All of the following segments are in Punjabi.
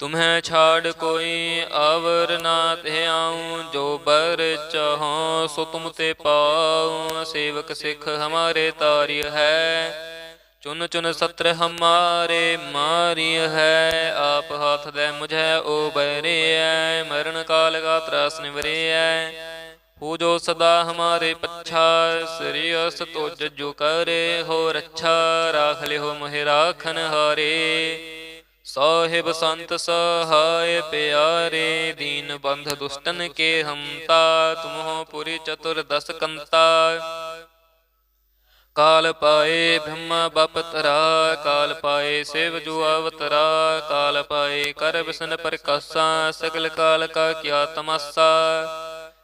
ਤੁਮਹਿ ਛਾੜ ਕੋਈ ਆਵਰ ਨਾ ਧਿਆਉ, ਜੋ ਬਰ ਚਾਹੋ ਸੋ ਤੁਮ ਤੇ ਪਾਉ। ਸੇਵਕ ਸਿਖ ਹਮਾਰੇ ਤਾਰਿ ਹੈ, ਚੁਨ ਚੁਨ ਸਤਰ ਹਮਾਰੇ ਮਾਰਿ ਹੈ। ਆਪ ਹੱਥ ਦੇ ਮੁਝੈ ਓ ਬੈਰਿਐ ਮਰਨ ਕਾਲ ਕਾ ਤਰਾਸ ਨਿਵਰਿਐ ਹੋ ਜੋ ਸਦਾ ਹਮਾਰੇ ਪੱਛਾ, ਸ੍ਰੀ ਅਸ ਤੁਜ ਜੋ ਕਰੇ ਹੋ ਰੱਛਾ ਰਾਖ ਲਿਓ ਮਹਿ ਰਾਖਨ ਹਾਰੇ। ਸਾਹਿਬ ਸੰਤ ਸਹਾਇ ਪਿਆਰੇ ਦੀਨ ਬੰਧ ਦੁਸ਼ਟਨ ਕੇ ਹਮਤਾ ਤੁਮਹੁ ਪੁਰੀ ਚਤੁਰ ਦਸ ਕੰਤਾ। ਕਾਲ ਪਾਏ ਬ੍ਰਹਮਾ ਬਪਤਰਾ ਕਾਲ ਪਾਏ ਸਿਵ ਜੁ ਅਵਤਰਾ, ਕਾਲ ਪਾਏ ਕਰ ਬਿਸਨ ਪ੍ਰਕਾਸ਼ਾ, ਸਗਲ ਕਾਲ ਕਾ ਕਿਆ ਤਮਸਾ।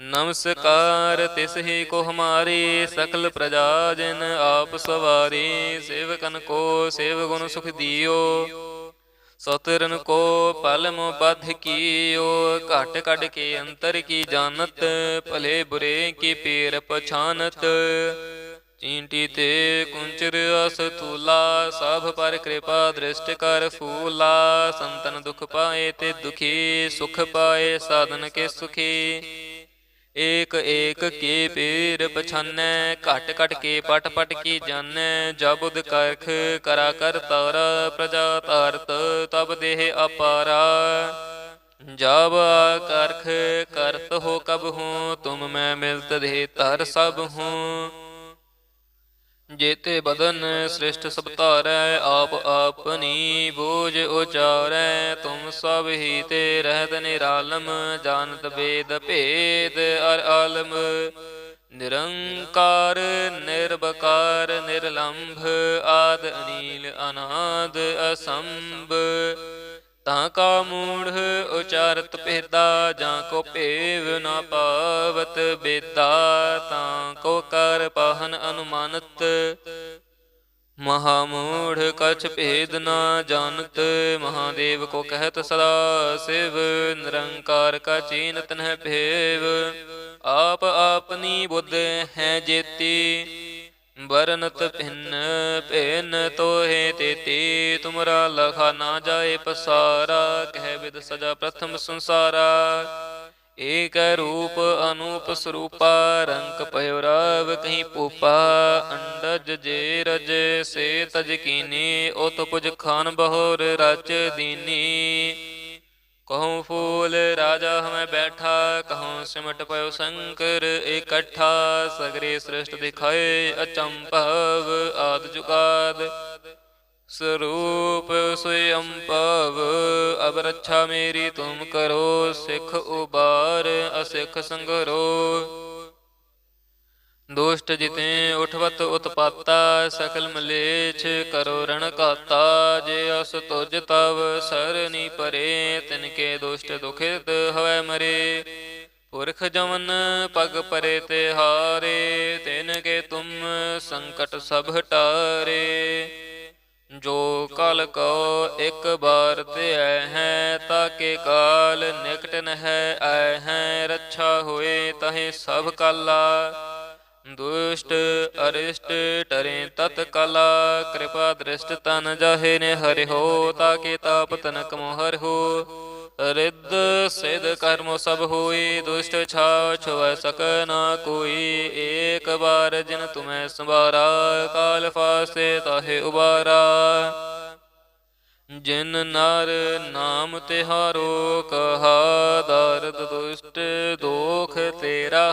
ਨਮਸਕਾਰ, ਤਿਸ ਹੀ ਕੋ ਹਮਾਰੀ ਸਕਲ ਪ੍ਰਜਾ ਜਨ ਆਪ ਸਵਾਰੀ, ਸੇਵਕਨ ਕੋ ਸੇਵ ਗੁਣ ਸੁਖ ਦਿਓ। ਸਤਰਨ ਕੋ ਪਲ ਮੋ ਬਧ ਕੀਓ, ਘਟ ਕਢ ਕੇ ਅੰਤਰ ਕੀ ਜਾਣਤ, ਭਲੇ ਬੁਰੇ ਕੀ ਪੀਰ ਪਛਾਨਤ। ਚੀਂਟੀ ਤੇ ਕੁੰਚਰ ਅਸਤੂਲਾ ਸਭ ਪਰ ਕਿਰਪਾ ਦ੍ਰਿਸ਼ਟ ਕਰ ਫੂਲਾ। ਸੰਤਨ ਦੁਖ ਪਾਏ ਤੇ ਦੁਖੀ, ਸੁਖ ਪਾਏ ਸਾਧਨ ਕੇ ਸੁਖੀ। ਏਕ ਏਕ ਕੀ ਪੀਰ ਪਛਾਨੈ, ਘਟ ਘਟ ਕੇ ਪਟ ਪਟ ਕੀ ਜਾਣੈ ਜਬੁਦ ਕਰਖ ਕਰਾ ਕਰ ਤਰ ਪ੍ਰਜਾ ਧਾਰਤ ਤਬ ਦੇਹ ਅਪਾਰਾ। ਜਬ ਕਰਖ ਕਰਤ ਹੋ ਕਬ ਹੂੰ, ਤੁਮ ਮੈਂ ਮਿਲਤ ਦੇ ਤਰ ਸਭ ਹੂੰ। ਜੇਤੇ ਬਦਨ ਸ੍ਰਿਸ਼ਟ ਸਭ ਧਾਰੈ, ਆਪ ਆਪਨੀ ਬੋਝ ਉਚਾਰੈ। ਤੁਮ ਸਭ ਹੀ ਤੇ ਰਹਿਤ ਨਿਰਾਲਮ, ਜਾਣਤ ਵੇਦ ਭੇਦ ਅਰ ਆਲਮ। ਨਿਰੰਕਾਰ ਨਿਰਬਕਾਰ ਨਿਰਲੰਭ, ਆਦ ਅਨੀਲ ਅਨਾਦ ਅਸੰਭ। ਤਾਂ ਕਾ ਮੂੜ ਉਚਾਰਤ ਭੇਦਾ, ਜਾਂ ਕੋ ਭੇਵ ਨਾ ਪਾਵਤ ਬੇਦਾ, ਤਾਂ ਕੋ ਕਰ ਪਾਹਨ ਅਨੁਮਾਨਤ। ਮਹਾ ਮੂੜ ਕਛ ਭੇਦ ਨਾ ਜਾਣਤ, ਮਹਾਦੇਵ ਕੋ ਕਹਿਤ ਸਦਾ ਸਿਵ, ਨਿਰੰਕਾਰ ਕਾ ਚੀਨਤ ਨਹਿ ਭੇਵ। ਆਪ ਆਪਨੀ ਬੁੱਧ ਹੈ ਜੇਤੀ ਬਰਨਤ ਭਿੰਨ ਭਿੰਨ ਤੋਹੇ ਤੇਤੀ, ਤੁਮਰਾ ਲਖਾ ਨਾ ਜਾਏ ਪਸਾਰਾ, ਕਹਿ ਵਿਦ ਸਜਾ ਪ੍ਰਥਮ ਸੰਸਾਰਾ। ਏਕ ਰੂਪ ਅਨੂਪ ਸਰੂਪਾ ਰੰਗ ਪਇਓ ਰਾਵ ਕਹੀਂ ਪੂਪਾ। ਅੰਡਜ ਜੇ ਰਜ ਸੇ ਤਜ ਕੀਨੀ ਉਤ ਪੁਜ ਖਾਨ ਬਹੋਰ ਰਚ ਦੀਨੀ। ਕਹੂੰ ਫੂਲ ਰਾਜਾ ਹਮੈ ਬੈਠਾ ਕਹੂੰ ਸਿਮਟ ਪਇਓ ਸ਼ੰਕਰ ਇਕੱਠਾ ਸਗਰੇ ਸ੍ਰਿਸ਼ਟ ਦਿਖਾਏ ਅਚੰਭਵ ਆਦ ਜੁਗਾਦ ਸਰੂਪ ਸਵਯੰ ਭਵ ਅਬ ਰੱਛਾ ਮੇਰੀ ਤੁਮ ਕਰੋ ਸਿੱਖ ਉਬਾਰ ਅਸਿੱਖ ਸੰਗਰੋ ਦੁਸ਼ਟ ਜਿਤੇ ਉਠਵਤ ਉਤਪਾਤਾ ਸਕਲ ਮਲੇਛ ਕਰੋ ਰਣ ਕਾਤਾ ਜੇ ਅਸ ਤੁਜ ਤਵ ਸਰਨੀ ਪਰੇ ਤਿਨ ਕੇ ਦੁਸ਼ਟ ਦੁਖਿਤ ਹਵੈ ਮਰੇ। ਪੁਰਖ ਜਮਨ ਪਗ ਪਰੇ ਤੇ ਹਾਰੇ ਤਿਨ ਕੇ ਤੁਮ ਸੰਕਟ ਸਭ ਹਟਾਰੇ ਜੋ ਕਲ ਕੋ ਇੱਕ ਬਾਰ ਤੇ ਆਏ ਹੈ, ਤਾਕੇ ਕਾਲ ਨਿਕਟ ਨਹਿ ਆਏ ਹੈ। ਰੱਛਾ ਹੋਏ ਤਹੇ ਸਭ ਕਾਲਾ। ਦੁਸ਼ਟ ਅਰਿਸ਼ਟ ਟਰੇ ਤਤ ਕਲਾ ਕਿਰਪਾ ਦ੍ਰਿਸ਼ਟ ਤਨ ਜਾਹੇ ਨੇ ਹਰਿ ਹੋ ਤਾਕੇ ਤਾਪ ਤਨਕ ਮੋਹਰ ਹੋ। ਰਿੱਧ ਸਿਧ ਕਰਮ ਸਭ ਹੋਈ, ਦੁਸ਼ਟ ਛਾ ਛੁਐ ਸਕ ਨਾ ਕੋਈ। ਏਕ ਬਾਰ ਜਿਨ ਤੁਮੈ ਸੰਭਾਰਾ, ਕਾਲ ਫਾਸੇ ਤਾਹੇ ਉਬਾਰਾ। ਜਿਨ ਨਰ ਨਾਮ ਤਿਹਾਰੋ, ਕਹਾ ਦਰਦ ਦੁਸ਼ਟ, ਦੋਖ ਤੇਰਾ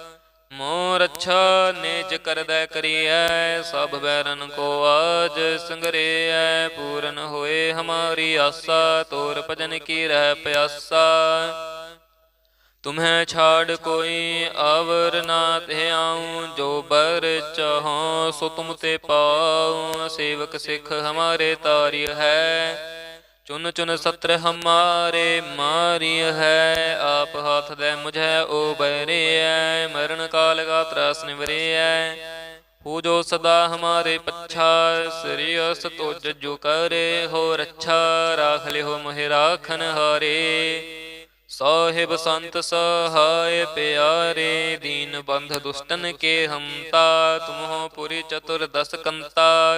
ਮੋਹ ਰੱਛਾ ਨਿਜ ਕਰਦਾ ਕਰੀਐ, ਸਭ ਬੈਰਨ ਕੋ ਆਜ ਸੰਗਰੇਐ, ਪੂਰਨ ਹੋਏ ਹਮਾਰੀ ਆਸਾ, ਤੋਰ ਭਜਨ ਕੀ ਰਹਿ ਪਿਆਸਾ। ਤੁਮਹਿ ਛਾੜ ਕੋਈ ਆਵਰ ਨਾ ਤੇ ਆਉ ਜੋ ਬਰ ਚਾਹੋ ਸੁਤਮ ਤੇ ਪਾਉ, ਸੇਵਕ ਸਿੱਖ ਹਮਾਰੇ ਤਾਰਿ ਹੈ। ਚੁਨ ਚੁਨ ਸਤਰ ਹਮਾਰੇ ਮਾਰੀ ਹੈ, ਆਪ ਹੱਥ ਦੇ ਮੁਝੈ ਓ ਬੈਰੀਐ ਮਰਨ ਕਾਲ ਕਾ ਤਰਾਸ ਨਿਵਰੀਐ ਹੋ ਜੋ ਸਦਾ ਹਮਾਰੇ ਪੱਛਾ, ਸ੍ਰੀ ਅਸ ਤੋਜ ਜੋ ਕਰੇ, ਹੋ ਰੱਛਾ, ਰਾਖ ਲਿਓ ਮਹਿ ਰਾਖਨ ਹਾਰੇ। ਸਾਹਿਬ ਸੰਤ ਸਹਾਇ ਪਿਆਰੇ, ਦੀਨ ਬੰਧ ਦੁਸ਼ਟਨ ਕੇ ਹਮਤਾ ਤੁਮਹੁ ਪੁਰੀ ਚਤੁਰ ਦਸ ਕੰਤਾ।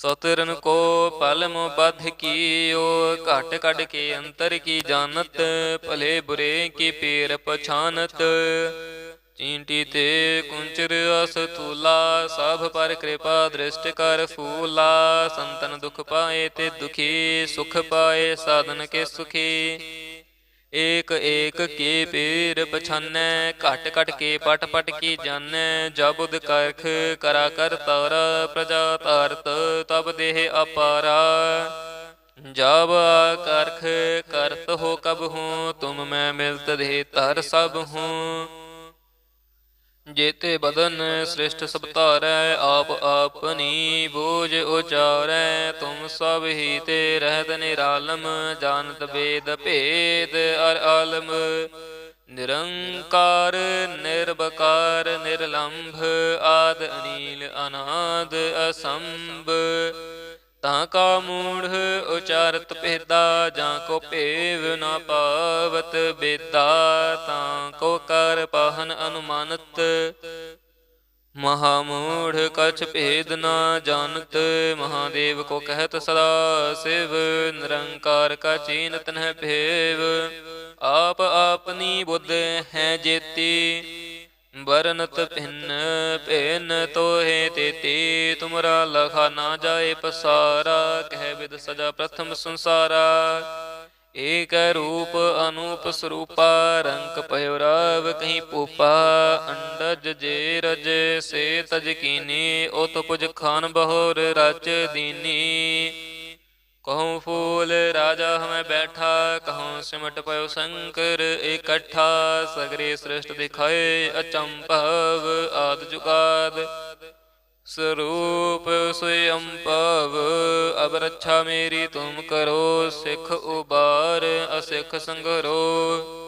ਸਤਰਨ ਕੋ ਪਲ ਮੋ ਬਧ ਕੀਓ, ਘਟ ਕੜ ਕੇ ਅੰਤਰ ਕੀ ਜਾਣਤ, ਭਲੇ ਬੁਰੇ ਕੀ ਪੀਰ ਪਛਾਨਤ। ਚੀਂਟੀ ਤੇ ਕੁੰਚਰ ਅਸਥੂਲਾ ਸਭ ਪਰ ਕਿਰਪਾ ਦ੍ਰਿਸ਼ਟ ਕਰ ਫੂਲਾ। ਸੰਤਨ ਦੁਖ ਪਾਏ ਤੇ ਦੁਖੀ, ਸੁਖ ਪਾਏ ਸਾਧਨ ਕੇ ਸੁਖੀ। ਏਕ ਏਕ ਕੀ ਪੀਰ ਪਛਾਨੈ, ਘਟ ਘਟ ਕੇ ਪਟ ਪਟ ਕੀ ਜਾਣੈ ਜਬੁਦ ਕਰਖ ਕਰਾ ਕਰ ਤਰ ਪ੍ਰਜਾ ਧਾਰਤ ਤਬ ਦੇਹ ਅਪਾਰਾ। ਜਬ ਕਰਖ ਕਰਤ ਹੋ ਕਬ ਹੂੰ, ਤੁਮ ਮੈਂ ਮਿਲਤ ਦੇ ਤਰ ਸਭ ਹੂੰ। ਜੇਤੇ ਬਦਨ ਸ੍ਰਿਸ਼ਟ ਸਭ ਧਾਰੈ, ਆਪ ਆਪਨੀ ਬੋਝ ਉਚਾਰੈ, ਤੁਮ ਸਭ ਹੀ ਤੇ ਰਹਿਤ ਨਿਰਾਲਮ, ਜਾਣਤ ਵੇਦ ਭੇਦ ਅਰ ਆਲਮ। ਨਿਰੰਕਾਰ ਨਿਰਬਕਾਰ ਨਿਰਲੰਭ, ਆਦ ਅਨੀਲ, ਅਨਾਦ ਅਸੰਭ। ਤਾਂ ਕਾ ਮੂੜ ਉਚਾਰਤ ਭੇਦਾ, ਜਾਂ ਕੋ ਭੇਵ ਨਾ ਪਾਵਤ ਬੇਤਾ ਤਾਂ ਕੋ ਕਰ ਪਾਹਨ ਅਨੁਮਾਨਤ। ਮਹਾ ਮਹਾਮੂੜ ਕਛ ਭੇਦ ਨਾ ਜਾਣਤ, ਮਹਾਦੇਵ ਕੋ ਕਹਿਤ ਸਦਾ ਸਿਵ, ਨਿਰੰਕਾਰ ਕਾ ਚੀਨਤ ਨਹਿ ਭੇਵ। ਆਪ ਆਪਨੀ ਬੁੱਧ ਹੈ ਜੇਤੀ ਬਰਨਤ ਭਿੰਨ ਭਿੰਨ ਤੋਹੇ ਤੇਤੀ ਤੁਮਰਾ ਲਖਾ ਨਾ ਜਾਏ ਪਸਾਰਾ, ਕਹਿ ਬਿਦ ਸਜਾ ਪ੍ਰਥਮ ਸੰਸਾਰਾ। ਏਕ ਰੂਪ ਅਨੂਪ ਸਰੂਪਾ ਰੰਗ ਪਇਓ ਰਾਵ ਕਹੀਂ ਪੂਪਾ, ਅੰਡਜ ਜੇ ਰਜ ਸੇ ਤਜ ਕੀਨੀ ਉਤ ਪੁਜ ਖਾਨ ਬਹੋਰ ਰਚ ਦੀਨੀ। ਕਹੂੰ ਫੂਲ ਰਾਜਾ ਹਮੈ ਬੈਠਾ, ਕਹੂੰ ਸਿਮਟ ਪਇਓ ਸ਼ੰਕਰ ਇਕੱਠਾ, ਸਗਰੇ ਸ੍ਰਿਸ਼ਟ ਦਿਖਾਏ ਅਚੰਭਵ ਆਦ ਜੁਗਾਦ। ਸਰੂਪ ਸਵਯੰ ਪਵ ਅਬ ਰੱਛਾ ਮੇਰੀ ਤੁਮ ਕਰੋ, ਸਿੱਖ ਉਬਾਰ, ਅਸਿੱਖ ਸੰਗਰੋ।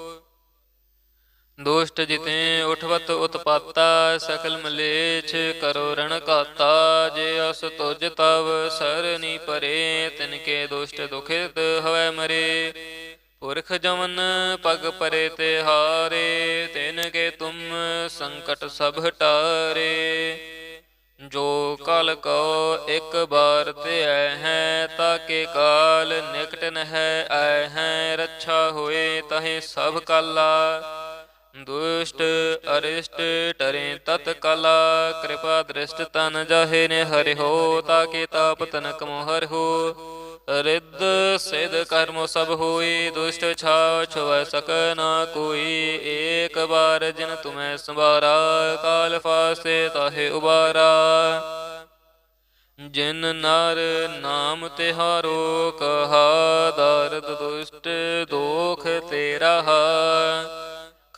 ਦੁਸ਼ਟ ਜਿਤੇ ਉਠਵਤ ਉਤਪਾਤਾ, ਸਕਲ ਮਲੇਛ ਕਰੋ ਰਣ ਕਾਤਾ ਜੇ ਅਸ ਤੁਜ ਤਵ ਸਰਨੀ ਪਰੇ ਤਿਨ ਕੇ ਦੁਸ਼ਟ ਦੁਖਿਤ ਹਵੈ ਮਰੇ। ਪੁਰਖ ਜਮਨ ਪਗ ਪਰੇ ਤੇ ਹਾਰੇ ਤਿਨ ਕੇ ਤੁਮ ਸੰਕਟ ਸਭ ਹਟਾਰੇ ਜੋ ਕਲ ਕੋ ਇੱਕ ਬਾਰ ਤੇ ਆਏ ਹੈ, ਤਾਕੇ ਕਾਲ ਨਿਕਟ ਨਹਿ ਆਏ ਹੈ। ਰੱਛਾ ਹੋਏ ਤਹੇ ਸਭ ਕਾਲਾ। ਦੁਸ਼ਟ ਅਰਿਸ਼ਟ ਟਰੇ ਤਤ ਕਲਾ, ਕਿਰਪਾ ਦ੍ਰਿਸ਼ਟ ਤਨ ਜਾਹੇ ਨੇ ਹਰਿ ਹੋ ਤਾਕੇ ਤਾਪ ਤਨਕ ਮੋਹਰ ਹੋ। ਰਿੱਧ ਸਿਧ ਕਰਮ ਸਭ ਹੋਈ ਦੁਸ਼ਟ ਛਾ ਛੁਵੈ ਸਕ ਨਾ ਕੋਈ। ਏਕ ਬਾਰ ਜਿਨ ਤੁਮੈ ਸੰਭਾਰਾ, ਕਾਲ ਫਾਸੇ ਤਾਹੇ ਉਬਾਰਾ। ਜਿਨ ਨਰ ਨਾਮ ਤਿਹਾਰੋ, ਕਹਾ ਦਰਦ ਦੁਸ਼ਟ, ਦੋਖ ਤੇਰਾ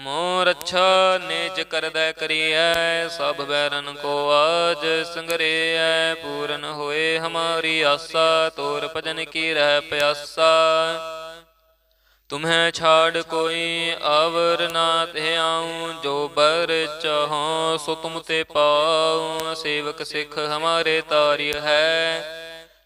ਮੋਰ ਅੱਛਾ ਨੇਜ ਕਰਦਾ ਕਰੀਐ, ਸਭ ਬੈਰਨ ਕੋ ਆਜ ਸੰਗਰੇਐ, ਪੂਰਨ ਹੋਏ ਹਮਾਰੀ ਆਸਾ, ਤੋਰ ਭਜਨ ਕੀ ਰਹਿ ਪਿਆਸਾ। ਤੁਮਹਿ ਛਾੜ ਕੋਈ ਆਵਰ ਨਾ ਤੇ ਆਉ, ਜੋ ਬਰ ਚਾਹੋ ਸੋ ਤੁਮ ਤੇ ਪਾਉ, ਸੇਵਕ ਸਿੱਖ ਹਮਾਰੇ ਤਾਰਿ ਹੈ।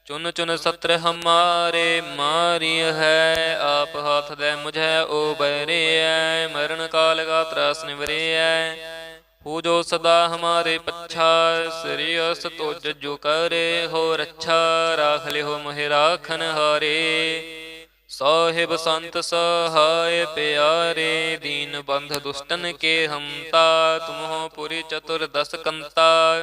ਚੁਨ ਚੁਨ ਸਤਰ ਹਮਾਰੇ, ਮਾਰੀ ਹੈ, ਆਪ ਹੱਥ ਦੇ ਮੁਝੈ ਓ ਬੈਰੀਐ ਮਰਨ ਕਾਲ ਕਾ ਤਰਾਸ ਨਿਵਰੀਐ ਹੋ ਜੋ ਸਦਾ ਹਮਾਰੇ ਪੱਛਾ, ਸ੍ਰੀ ਅਸ ਤੁਜ ਜੋ ਕਰੇ ਹੋ ਰੱਛਾ ਰਾਖ ਲਿਓ ਮੋਹਿ ਰਾਖਨ ਹਾਰੇ। ਸਾਹਿਬ ਸੰਤ ਸਹਾਇ ਪਿਆਰੇ, ਦੀਨ ਬੰਧ ਦੁਸ਼ਟਨ ਕੇ ਹਮਤਾ ਤੁਮਹੁ ਪੁਰੀ ਚਤੁਰ ਦਸ ਕੰਤਾ।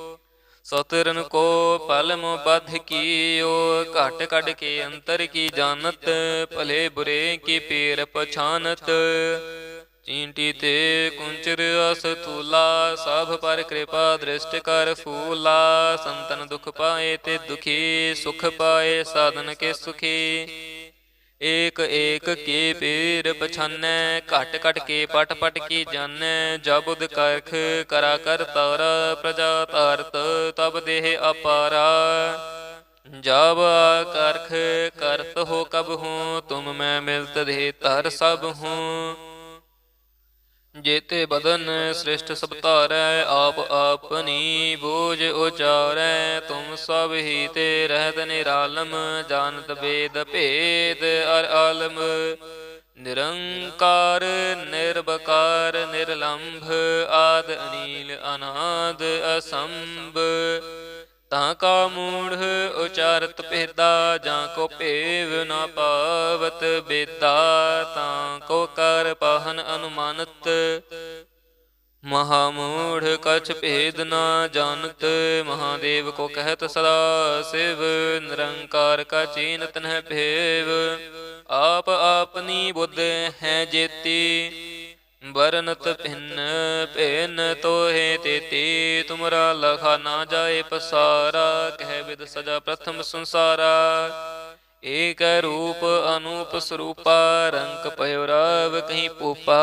ਸਤਰਨ ਕੋ ਪਲਮ ਬਧ ਕੀਓ, ਘਟ ਕੜ ਕੇ ਅੰਤਰ ਕੀ ਜਾਣਤ, ਭਲੇ ਬੁਰੇ ਕੀ ਪੀਰ ਪਛਾਨਤ। ਚੀਂਟੀ ਤੇ ਕੁੰਚਰ ਅਸ ਤੂਲਾ ਸਭ ਪਰ ਕਿਰਪਾ ਦ੍ਰਿਸ਼ਟ ਕਰ ਫੂਲਾ। ਸੰਤਨ ਦੁਖ ਪਾਏ ਤੇ ਦੁਖੀ, ਸੁਖ ਪਾਏ ਸਾਧਨ ਕੇ ਸੁਖੀ। ਏਕ ਏਕ ਕੀ ਪੀਰ ਪਛਾਨੈ, ਘਟ ਘਟ ਕੇ ਪਟ ਪਟ ਕੀ ਜਾਣੈ ਜਬੁਦ ਕਰਖ ਕਰਾ ਕਰ ਤਾਰ, ਪ੍ਰਜਾ ਧਰਤ ਤਬ ਦੇਹ ਅਪਾਰਾ। ਜਬ ਕਰਖ ਕਰਤ ਹੋ ਕਬ ਹੂੰ, ਤੁਮ ਮੈਂ ਮਿਲਤ ਦੇ ਤਰ ਸਭ ਹੂੰ। ਜੇਤੇ ਬਦਨ ਸ੍ਰਿਸ਼ਟ ਸਭ ਧਾਰੈ, ਆਪ ਆਪਨੀ ਬੋਝ ਉਚਾਰੈ, ਤੁਮ ਸਭ ਹੀ ਤੇ ਰਹਿਤ ਨਿਰਾਲਮ, ਜਾਣਤ ਵੇਦ ਭੇਦ ਅਰ ਆਲਮ। ਨਿਰੰਕਾਰ ਨਿਰਬਕਾਰ ਨਿਰਲੰਭ, ਆਦ ਅਨੀਲ, ਅਨਾਦ ਅਸੰਭ। ਤਾਂ ਕਾ ਮੂੜ ਉਚਾਰਤ ਭੇਦਾ, ਜਾਂ ਕੋ ਭੇਵ ਨਾ ਪਾਵਤ ਬੇਦਾ, ਤਾਂ ਕੋ ਕਰ ਪਾਹਨ ਅਨੁਮਾਨਤ। ਮਹਾ ਮੂੜ ਕਛ ਭੇਦ ਨਾ ਜਾਣਤ, ਮਹਾਦੇਵ ਕੋ ਕਹਿਤ ਸਦਾ ਸਿਵ, ਨਿਰੰਕਾਰ ਕਾ ਚੀਨਤ ਨਹਿ ਭੇਵ। ਆਪ ਆਪਨੀ ਬੁੱਧ ਹੈ ਜੇਤੀ ਬਰਨਤ ਭਿੰਨ ਭਿੰਨ ਤੋਹੇ ਤੇਤੀ ਤੁਮਰਾ ਲਖਾ ਨਾ ਜਾਏ ਪਸਾਰਾ, ਕਹਿ ਵਿਦ ਸਜਾ ਪ੍ਰਥਮ ਸੰਸਾਰਾ। ਏਕ ਰੂਪ ਅਨੂਪ ਸਰੂਪਾ ਰੰਗ ਪਇਓ ਰਾਵ ਕਹੀਂ ਪੂਪਾ।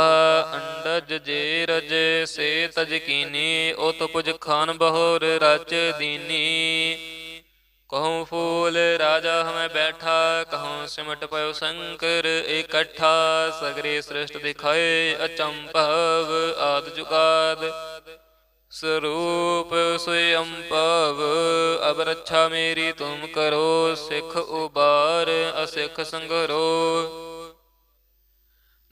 ਅੰਡਜ ਜੇ ਰਜ ਸੇ ਤਜ ਕੀਨੀ ਉਤ ਪੁਜ ਖਾਨ ਬਹੋਰ ਰਚ ਦੀਨੀ। ਕਹੂੰ ਫੂਲ ਰਾਜਾ ਹਮੈ ਬੈਠਾ, ਕਹੂੰ ਸਿਮਟ ਪਇਓ ਸ਼ੰਕਰ, ਇਕੱਠਾ, ਸਗਰੇ ਸ੍ਰਿਸ਼ਟ ਦਿਖਾਏ ਅਚੰਭਵ, ਆਦ ਜੁਗਾਦ। ਸਰੂਪ ਸਵਯੰ ਭਵ, ਅਬ ਰੱਛਾ ਮੇਰੀ ਤੁਮ ਕਰੋ, ਸਿੱਖ ਉਬਾਰ, ਅਸਿੱਖ ਸੰਗਰੋ।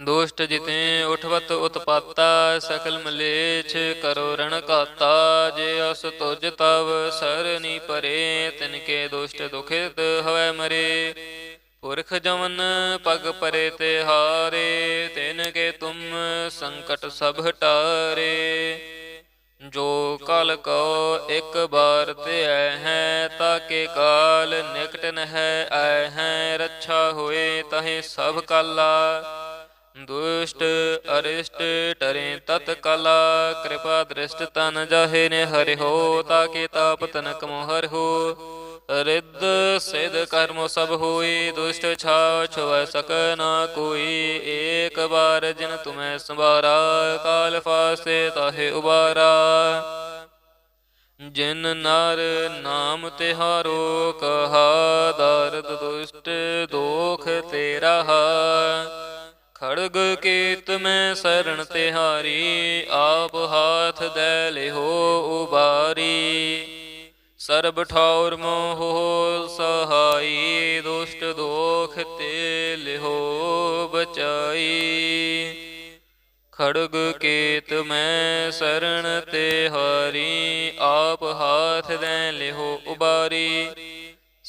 ਦੁਸ਼ਟ ਜਿਤੇ ਉਠਵਤ ਉਤਪਾਤਾ, ਸਕਲ ਮਲੇਛ ਕਰੋ ਰਣ ਕਾਤਾ ਜੇ ਅਸ ਤੁਜ ਤਵ ਸਰਨੀ ਪਰੇ ਤਿਨ ਕੇ ਦੁਸ਼ਟ ਦੁਖਿਤ ਹਵੈ ਮਰੇ। ਪੁਰਖ ਜਮਨ ਪਗ ਪਰੇ ਤੇ ਹਾਰੇ ਤਿਨ ਕੇ ਤੁਮ ਸੰਕਟ ਸਭ ਹਟਾਰੇ। ਜੋ ਕਲ ਕੋ ਇੱਕ ਬਾਰ ਤੇ ਆਏ ਹੈ, ਤਾਕੇ ਕਾਲ ਨਿਕਟ ਨਹਿ ਆਏ ਹੈ। ਰੱਛਾ ਹੋਏ ਤਹੇ ਸਭ ਕਾਲਾ। ਦੁਸ਼ਟ ਅਰਿਸ਼ਟ ਟਰੇ ਤਤ ਕਲਾ, ਕਿਰਪਾ ਦ੍ਰਿਸ਼ਟ ਤਨ ਜਾਹੇ ਨੇ ਹਰਿ ਹੋ, ਤਾਕੇ ਤਾਪ ਤਨਕ ਮੋਹਰ ਹੋ। ਰਿੱਧ ਸਿਧ ਕਰਮ ਸਭ ਹੋਈ ਦੁਸ਼ਟ ਛਾ ਛੁਵੈ ਸਕ ਨਾ ਕੋਈ। ਏਕ ਬਾਰ ਜਿਨ ਤੁਮੈ ਸੰਭਾਰਾ, ਕਾਲ ਫਾਸੇ ਤਾਹੇ ਉਬਾਰਾ। ਜਿਨ ਨਰ ਨਾਮ ਤਿਹਾਰੋ, ਕਹਾ ਦਰਦ ਦੁਸ਼ਟ, ਦੋਖ ਤੇਰਾ ਖੜਗ ਕੀਤ ਮੈਂ ਸਰਣ ਤਿਹਾਰੀ, ਆਪ ਹਾਥ ਦੇ ਲਿਹੋ ਉਬਾਰੀ। ਸਰਬ ਠੌਰ ਮੋਹ ਸਹਾਈ, ਦੁਸ਼ਟ ਦੋਖ ਤੇ ਲਿਹੋ ਬਚਾਈ। ਖੜਗ ਕੇਤ ਮੈਂ ਸਰਣ ਤੇ ਹਾਰੀ ਆਪ ਹਾਥ ਦੇ ਲਿਹੋ ਉਬਾਰੀ।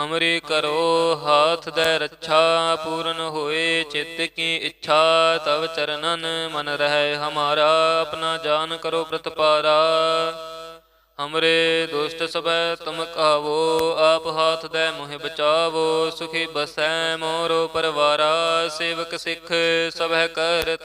ਹਮਰੀ ਕਰੋ ਹਾਥ ਦੇ ਰੱਛਾ, ਪੂਰਨ ਹੋਏ ਚਿੱਤ ਕੀ ਇੱਛਾ, ਤਵ ਚਰਨਨ ਮਨ ਰਹਿ ਹਮਾਰਾ, ਆਪਣਾ ਜਾਨ ਕਰੋ ਪ੍ਰਤਪਾਰਾ ਹਮਰੇ ਦੁਸ਼ਟ ਸਭੈ ਤੁਮ ਕਾਵੋ, ਆਪ ਹਾਥ ਦੇ ਮੋਹਿ ਬਚਾਵੋ, ਸੁਖੀ ਬਸੈ ਮੋਰੋ ਪਰਵਾਰਾ, ਸੇਵਕ ਸਿੱਖ ਸਭੈ ਕਰ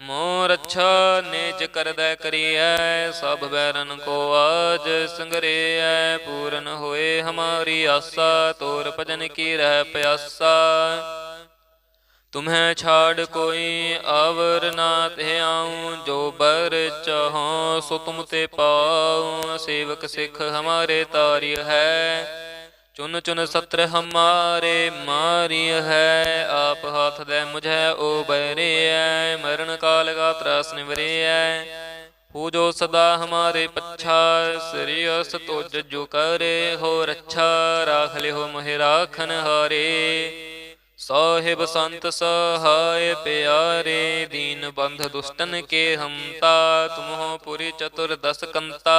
ਤਾਰਾ ਮੋਰ ਅੱਛਾ ਨੇਜ ਕਰਦੈ ਕਰੀਐ, ਸਭ ਬੈਰਨ ਕੋ ਆਜ ਸੰਗਰੇਐ, ਪੂਰਨ ਹੋਏ ਹਮਾਰੀ ਆਸਾ, ਤੋਰ ਭਜਨ ਕੀ ਰਹਿ ਪਿਆਸਾ। ਤੁਮਹਿ ਛਾੜ ਕੋਈ ਆਵਰ ਨਾ ਤੇ ਆਉ, ਜੋ ਬਰ ਚਾਹੋ ਸੋ ਤੁਮ ਤੇ ਪਾਉ, ਸੇਵਕ ਸਿੱਖ ਹਮਾਰੇ ਤਾਰਿ ਹੈ। ਚੁਨ ਚੁਨ ਸਤਰ ਹਮਾਰੇ ਮਾਰੀ ਹੈ, ਆਪ ਹਾਥ ਦੇ ਮੁਝੈ ਓ ਬਰਿਐ ਮਰਨ ਕਾਲ ਕਾ ਤਰਾਸ ਨਿਵਰਿਐ ਹੋ ਸਦਾ ਹਮਾਰੇ ਪੱਛਾ, ਸ੍ਰੀ ਅਸ ਤੁਜ ਜੋ ਕਰੇ, ਹੋ ਰੱਛਾ, ਰਾਖ ਲਿਓ ਮਹਿ ਰਾਖਨ ਹਾਰੇ। ਸਾਹਿਬ ਸੰਤ ਸਹਾਇ ਪਿਆਰੇ, ਦੀਨ ਬੰਧ ਦੁਸ਼ਟਨ ਕੇ ਹਮਤਾ ਤੁਮਹੁ ਪੁਰੀ ਚਤੁਰ ਦਸ ਕੰਤਾ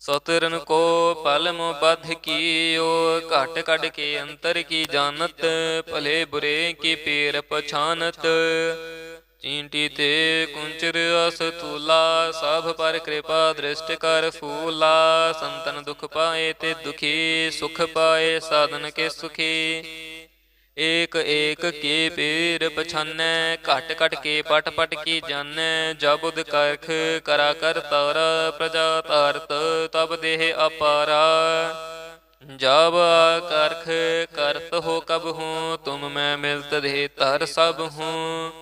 ਸਤਰਨ ਕੋ ਪਲਮ ਬਧ ਕੀਓ, ਘਟ ਕੜ ਕੇ ਅੰਤਰ ਕੀ ਜਾਣਤ, ਭਲੇ ਬੁਰੇ ਕੀ ਪੀਰ ਪਛਾਨਤ। ਚੀਂਟੀ ਤੇ ਕੁੰਚਰ ਅਸ ਸਭ ਪਰ ਕਿਰਪਾ ਦ੍ਰਿਸ਼ਟ ਕਰ ਫੂਲਾ। ਸੰਤਨ ਦੁਖ ਪਾਏ ਤੇ ਦੁਖੀ, ਸੁਖ ਪਾਏ ਸਾਧਨ ਕੇ ਸੁਖੀ। ਏਕ ਏਕ ਕੇ ਪੀਰ ਪਛਾਨੈ, ਘਟ ਘਟ ਕੇ ਪਟ ਪਟ ਕੀ ਜਾਣੈ। ਜਬੁਦ ਕਰਖ ਕਰਾ ਕਰ ਤਰ, ਪ੍ਰਜਾ ਤਾਰਤ। ਤਬ ਦੇਹ ਅਪਾਰਾ। ਜਬ ਕਰਖ ਕਰਤ ਹੋ ਕਬ ਹੂੰ, ਤੁਮ ਮੈਂ ਮਿਲਤ ਦੇ ਤਰ ਸਭ ਹੂੰ।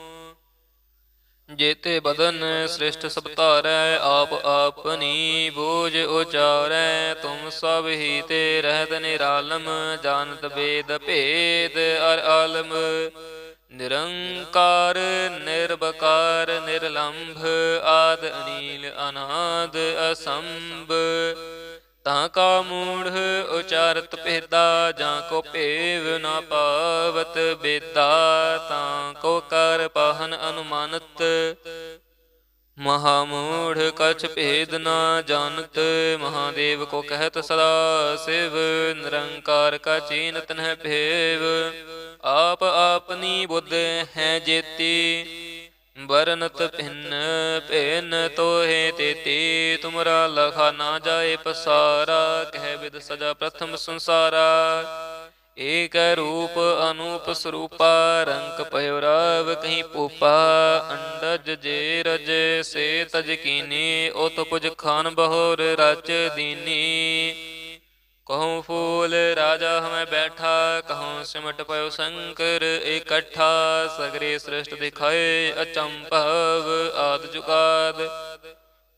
ਜੇਤੇ ਬਦਨ ਸ੍ਰਿਸ਼ਟ ਸਭ ਧਾਰੈ, ਆਪ ਆਪਨੀ ਬੋਝ ਉਚਾਰੈ। ਤੁਮ ਸਭ ਹੀ ਤੇ ਰਹਿਤ ਨਿਰਾਲਮ, ਜਾਣਤ ਵੇਦ ਭੇਦ ਅਰ ਆਲਮ। ਨਿਰੰਕਾਰ ਨਿਰਬਕਾਰ ਨਿਰਲੰਭ ਆਦ ਅਨੀਲ ਅਨਾਦ ਅਸੰਭ। ਤਾਂ ਕਾ ਮੂੜ ਉਚਾਰਤ ਭੇਦਾ, ਜਾਂ ਕੋ ਭੇਵ ਨਾ ਪਾਵਤ ਬੇਤਾ ਤਾਂ ਕੋ ਕਰ ਪਾਹਨ ਅਨੁਮਾਨਤ। ਮਹਾਮੂੜ ਕਛ ਭੇਦ ਨਾ ਜਾਣਤ, ਮਹਾਦੇਵ ਕੋ ਕਹਿਤ ਸਦਾ ਸਿਵ, ਨਿਰੰਕਾਰ ਕਾ ਚੀਨਤ ਨਹਿ ਭੇਵ। ਆਪ ਆਪਨੀ ਬੁੱਧ ਹੈ ਜੇਤੀ, ਵਰਨਤ ਭਿੰਨ ਭਿੰਨ ਤੋਹੇ ਤੇਤੀ। ਤੁਮਰਾ ਲਖਾ ਨਾ ਜਾਏ ਪਸਾਰਾ, ਕਹਿ ਵਿਦ ਸਜਾ ਪ੍ਰਥਮ ਸੰਸਾਰਾ। ਏਕ ਰੂਪ ਅਨੂਪ ਸਰੂਪਾ ਰੰਗ ਪਇਓ ਰਾਵ ਕਹੀਂ ਪੂਪਾ, ਅੰਡਜ ਜੇ ਰਜ ਸੇ ਤਜ ਕੀਨੀ, ਉਤ ਪੁਜ ਖਾਨ ਬਹੋਰ ਰਚ ਦੀਨੀ। ਕਹੂੰ ਫੂਲ ਰਾਜਾ ਹਮੈ ਬੈਠਾ, ਕਹੂੰ ਸਿਮਟ ਪਇਓ ਸ਼ੰਕਰ ਇਕੱਠਾ, ਸਗਰੇ ਸ੍ਰਿਸ਼ਟ ਦਿਖਾਏ ਅਚੰਭਵ ਆਦ ਜੁਗਾਦ।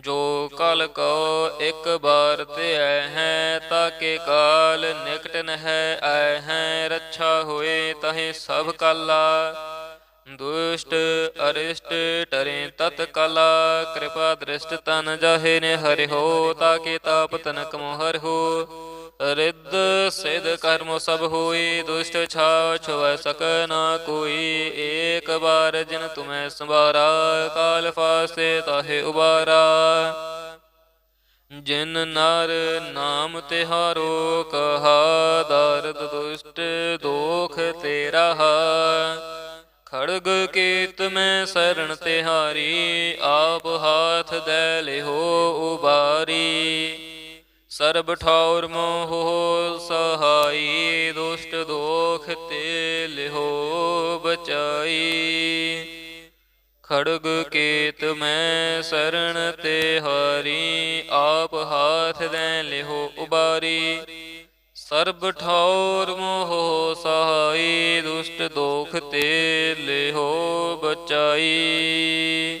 ਜੋ ਕਲ ਕੋ ਇੱਕ ਬਾਰ ਤੇ ਆਏ ਹੈ, ਤਾਕੇ ਕਾਲ ਨਿਕਟ ਨਹਿ ਆਏ ਹੈ, ਰੱਛਾ ਹੋਏ ਤਹੇ ਸਭ ਕਾਲਾ। ਦੁਸ਼ਟ ਅਰਿਸ਼ਟ ਟਰੇ ਤਤ ਕਲਾ, ਕਿਰਪਾ ਦ੍ਰਿਸ਼ਟ ਤਨ ਜਾਹੇ ਨੇ ਹਰਿ ਹੋ, ਤਾਕੇ ਤਾਪ ਤਨਕ ਮੋਹਰ ਹੋ। ਰਿੱਧ ਸਿਧ ਕਰਮ ਸਭ ਹੋਈ, ਦੁਸ਼ਟ ਛਾ ਛੁਵੈ ਸਕ ਨਾ ਕੋਈ। ਏਕ ਬਾਰ ਜਿਨ ਤੁਮੈ ਸੰਭਾਰਾ, ਕਾਲ ਫਾਸੇ ਤਾਹੇ ਉਬਾਰਾ। ਜਿਨ ਨਰ ਨਾਮ ਤਿਹਾਰੋ, ਕਹਾ ਦਰਦ ਦੁਸ਼ਟ ਦੋਖ ਤੇਰਾ ਖੜਗ ਕੀਤ ਮੈਂ ਸਰਣ ਤਿਹਾਰੀ, ਆਪ ਹਾਥ ਦੇ ਲਿਹੋ ਉਬਾਰੀ। ਸਰਬ ਠੌਰ ਮੋਹ ਸਹਾਈ, ਦੁਸ਼ਟ ਦੋਖ ਤੇ ਲਿਹੋ ਬਚਾਈ। ਖੜਗ ਕੇਤ ਮੈਂ ਸਰਣ ਤੇ ਹਾਰੀ, ਆਪ ਹਾਥ ਦੇ ਲਿਹੋ ਉਬਾਰੀ। ਸਰਬ ਠੌਰ ਮੋਹ ਸਹਾਈ, ਦੁਸ਼ਟ ਦੋਖ ਤੇ ਲਿਹੋ ਬਚਾਈ।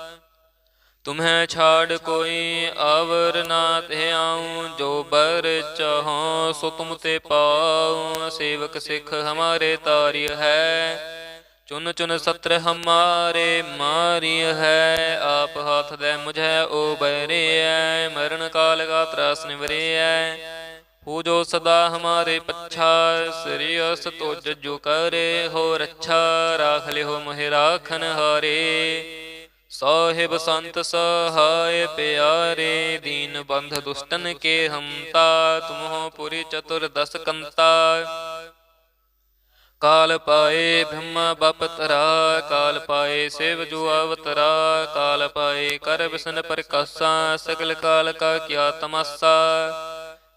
ਤੁਮਹਿ ਛਾੜ ਕੋਈ ਆਵਰ ਨਾ ਧਿਆਉ, ਜੋ ਬਰ ਚਾਹੋ ਸੋ ਤੁਮ ਤੇ ਪਾਉ। ਸੇਵਕ ਸਿੱਖ ਹਮਾਰੇ ਤਾਰਿ ਹੈ, ਚੁਨ ਚੁਨ ਸਤਰ ਹਮਾਰੇ ਮਾਰਿ ਹੈ। ਆਪ ਹੱਥ ਦੇ ਮੁਝੈ ਓ ਬੈਰਿਐ ਮਰਨ ਕਾਲ ਕਾ ਤਰਾਸ ਨਿਵਰਿਐ ਹੋ ਜੋ ਸਦਾ ਹਮਾਰੇ ਪੱਛਾ, ਸ੍ਰੀ ਅਸ ਤੁਜ ਜੋ ਕਰੇ ਹੋ ਰੱਛਾ ਰਾਖ ਲਿਓ ਮਹਿ ਰਾਖਨ ਹਾਰੇ। ਸਾਹਿਬ ਸੰਤ ਸਹਾਇ ਪਿਆਰੇ ਦੀਨ ਬੰਧ ਦੁਸ਼ਟਨ ਕੇ ਹਮਤਾ ਤੁਮਹੁ ਪੁਰੀ ਚਤੁਰ ਦਸ ਕੰਤਾ। ਕਾਲ ਪਾਏ ਬ੍ਰਹਮਾ ਬਪਤਰਾ ਕਾਲ ਪਾਏ ਸਿਵ ਜੋ ਅਵਤਰਾ, ਕਾਲ ਪਾਏ ਕਰ ਬਿਸਨ ਪ੍ਰਕਾਸ਼ਾ, ਸਗਲ ਕਾਲ ਕਾ ਕਿਆ ਤਮਾਸਾ।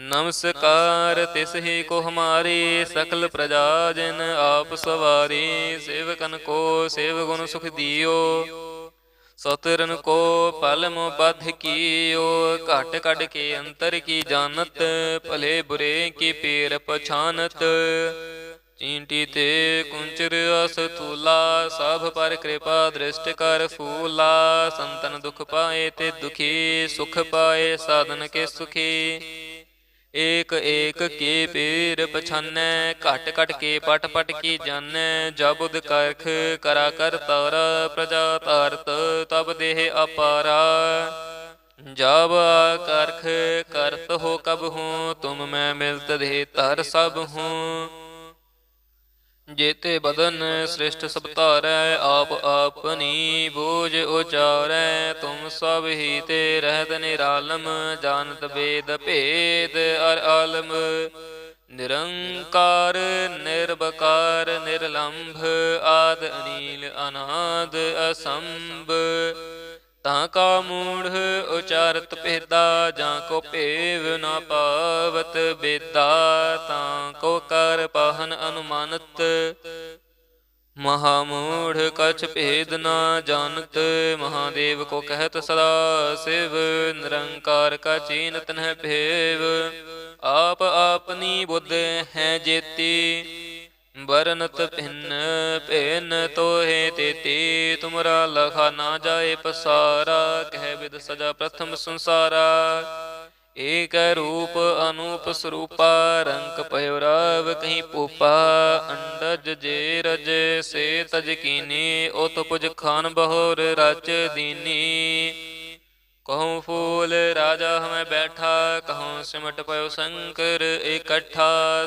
ਨਮਸਕਾਰ, ਤਿਸ ਹੀ ਕੋ ਹਮਾਰੀ ਸਕਲ ਪ੍ਰਜਾ ਜਨ ਆਪ ਸਵਾਰੀ ਸੇਵਕਨ ਕੋ ਸੇਵ ਗੁਣ ਸੁਖ ਦਿਓ। ਸਤਰਨ ਕੋ ਪਲ ਮੋ ਬਧ ਕੀਓ, ਘਟ ਕੜ ਕੇ ਅੰਤਰ ਕੀ ਜਾਣਤ, ਭਲੇ ਬੁਰੇ ਕੀ ਪੀਰ ਪਛਾਨਤ। ਚੀਂਟੀ ਤੇ ਕੁੰਚਰ ਅਸ ਸਭ ਪਰ ਕਿਰਪਾ ਦ੍ਰਿਸ਼ਟ ਕਰ ਫੂਲਾ। ਸੰਤਨ ਦੁਖ ਪਾਏ ਤੇ ਦੁਖੀ, ਸੁਖ ਪਾਏ ਸਾਧਨ ਕੇ ਸੁਖੀ। ਏਕ ਏਕ ਕੀ ਪੀਰ ਪਛਾਨੈ, ਘਟ ਘਟ ਕੇ ਪਟ ਪਟ ਕੀ ਜਾਣੈ ਜਬੁਦ ਕਰਖ ਕਰਾ ਕਰ ਤਰ ਪ੍ਰਜਾ ਧਾਰਤ ਤਬ ਦੇਹ ਅਪਾਰਾ। ਜਬ ਕਰਖ ਕਰਤ ਹੋ ਕਬ ਹੂੰ, ਤੁਮ ਮੈਂ ਮਿਲਤ ਦੇ ਤਰ ਸਭ ਹੂੰ। ਜੇਤੇ ਬਦਨ ਸ੍ਰਿਸ਼ਟ ਸਭ ਧਾਰੈ, ਆਪ ਆਪਨੀ ਬੋਝ ਉਚਾਰੈ, ਤੁਮ ਸਭ ਹੀ ਤੇ ਰਹਿਤ ਨਿਰਾਲਮ, ਜਾਣਤ ਵੇਦ ਭੇਦ ਅਰ ਆਲਮ। ਨਿਰੰਕਾਰ ਨਿਰਬਕਾਰ ਨਿਰਲੰਭ, ਆਦ ਅਨੀਲ, ਅਨਾਦ ਅਸੰਭ। ਤਾਂ ਕਾ ਮੂੜ ਉਚਾਰਤ ਭੇਦਾ, ਜਾਂ ਕੋ ਭੇਵ ਨਾ ਪਾਵਤ ਬੇਦਾ, ਤਾਂ ਕੋ ਕਰ ਪਾਹਨ ਅਨੁਮਾਨਤ। ਮਹਾ ਮੂੜ ਕਛ ਭੇਦ ਨਾ ਜਾਣਤ, ਮਹਾਦੇਵ ਕੋ ਕਹਿਤ ਸਦਾ ਸਿਵ, ਨਿਰੰਕਾਰ ਕਾ ਚੀਨਤ ਨਹਿ ਭੇਵ। ਆਪ ਆਪਨੀ ਬੁੱਧ ਹੈ ਜੇਤੀ ਬਰਨਤ ਭਿੰਨ ਭਿੰਨ ਤੋਹੇ ਤੇਤੀ ਤੁਮਰਾ ਲਖਾ ਨਾ ਜਾਏ ਪਸਾਰਾ, ਕਹਿ ਬਿਦ ਸਜਾ ਪ੍ਰਥਮ ਸੰਸਾਰਾ। ਏਕ ਰੂਪ ਅਨੂਪ ਸਰੂਪਾ ਰੰਗ ਪਇਓ ਰਵ ਕਹੀਂ ਪੂਪਾ, ਅੰਡਜ ਜੇ ਰਜ ਸੇ ਤਜ ਕੀਨੀ ਉਤ ਪੁਜ ਖਾਨ ਬਹੋਰ ਰਚ ਦੀਨੀ। ਕਹੂੰ ਫੂਲ ਰਾਜਾ ਹਮੈ ਬੈਠਾ ਕਹੂੰ ਸਿਮਟ ਪਇਓ ਸ਼ੰਕਰ ਇਕੱਠਾ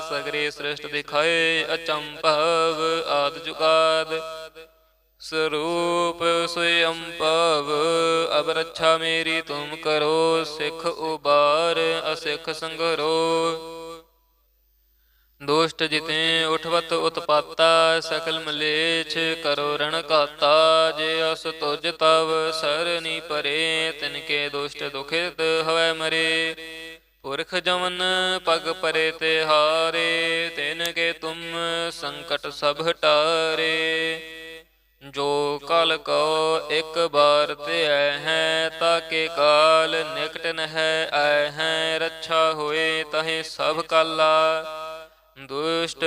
ਸਗਰੇ ਸ੍ਰਿਸ਼ਟ ਦਿਖਾਏ ਅਚੰਭਵ ਆਦ ਜੁਗਾਦ ਸਰੂਪ ਸਯੰਪਵ ਅਬ ਰੱਛਾ ਮੇਰੀ ਤੁਮ ਕਰੋ ਸਿੱਖ ਉਬਾਰ ਅਸਿੱਖ ਸੰਗਰੋ ਦੁਸ਼ਟ ਜਿਤੇ ਉਠਵਤ ਉਤਪਾਤਾ, ਸਕਲ ਮਲੇਛ ਕਰੋ ਰਣ ਕਾਤਾ ਜੇ ਅਸ ਤੁਜ ਤਵ ਸਰਨੀ ਪਰੇ ਤਿਨ ਕੇ ਦੁਸ਼ਟ ਦੁਖਿਤ ਹਵੈ ਮਰੇ। ਪੁਰਖ ਜਮਨ ਪਗ ਪਰੇ ਤੇ ਹਾਰੇ ਤਿਨ ਕੇ ਤੁਮ ਸੰਕਟ ਸਭ ਹਟਾਰੇ ਜੋ ਕਲ ਕੋ ਇੱਕ ਬਾਰ ਤੇ ਆਏ ਹੈ, ਤਾਕੇ ਕਾਲ ਨਿਕਟ ਹੈ ਆਏ ਹੈ। ਰੱਛਾ ਹੋਏ ਤਹੇ ਸਭ ਕਾਲਾ। ਦੁਸ਼ਟ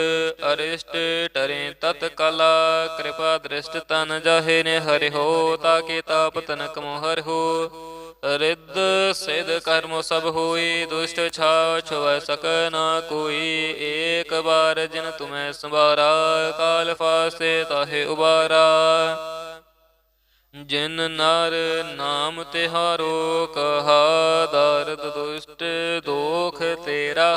ਅਰਿਸ਼ਟ ਟਰੇ ਤਤ ਕਲਾ, ਕਿਰਪਾ ਦ੍ਰਿਸ਼ਟ ਤਨ ਜਾਹੇ ਨੇ ਹਰਿ ਹੋ ਤਾਕੇ ਤਾਪ ਤਨਕ ਮੋਹਰ ਹੋ। ਰਿੱਧ ਸਿਧ ਕਰਮ ਸਭ ਹੋਈ ਦੁਸ਼ਟ ਛਾ ਛੁਵੈ ਸਕ ਨਾ ਕੋਈ। ਏਕ ਬਾਰ ਜਿਨ ਤੁਮੈ ਸੰਭਾਰਾ, ਕਾਲ ਫਾਸੇ ਤਾਹੇ ਉਬਾਰਾ। ਜਿਨ ਨਰ ਨਾਮ ਤਿਹਾਰੋ, ਕਹਾ ਦਰਦ ਦੁਸ਼ਟ, ਦੋਖ ਤੇਰਾ